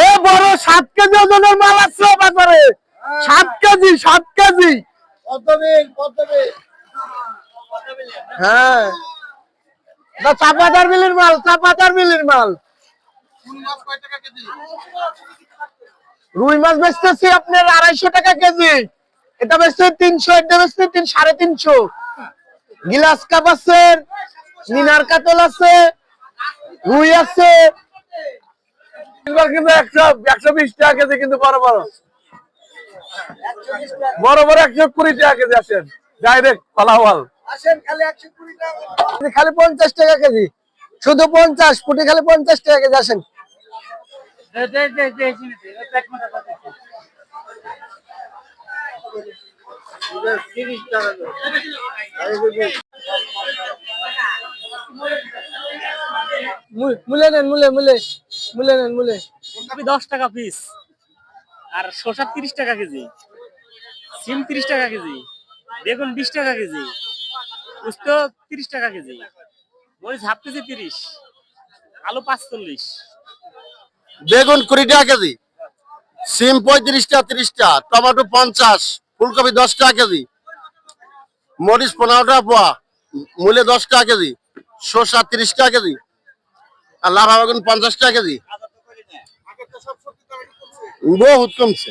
এ বড় সাত কেজি ওজনের মাল আছে বাজারে। সাত কেজি সাত কেজি। হ্যাঁ। চাপাতার মিলির মাল চাপাতার মিলির মাল। রুই মাছ বেচতেছি আপনার আড়াইশো টাকা কেজি। এটা বেচতে তিনশো এটা বেচতে তিন সাড়ে তিনশো। গিলাস কাপ আছে মিনার কাতল আছে রুই আছে কিন্তু একশো একশো বিশ টাকা কেজি কিন্তু বড় বড়। বড় বড় একশো কুড়ি টাকা কেজি আসেন ডাইরেক্ট ফলাওয়াল খালি পঞ্চাশ টাকা কেজি শুধু পঞ্চাশ ফুটি খালি পঞ্চাশ টাকা কেজি আসেন। মুলে নেন মুলে মুলে। মুলে নেন মুলে ফুলকপি দশ টাকা পিস আর শসা তিরিশ টাকা কেজি। সিম তিরিশ টাকা কেজি। বেগুন বিশ টাকা কেজি। উস্ত তিরিশ টাকা কেজি। মরিচ হাফ কেজি তিরিশ। আলু পাঁচচল্লিশ। বেগুন কুড়ি টাকা কেজি। সিম পঁয়ত্রিশটা তিরিশটা টমেটো পঞ্চাশ। ফুলকপি দশ টাকা কেজি। মরিচ পনেরো টাকা পোয়া। মূলে দশ টাকা কেজি। শসা তিরিশ টাকা কেজি। আর লাভা বেগুন পঞ্চাশ টাকা কেজি। বহুত কমছে।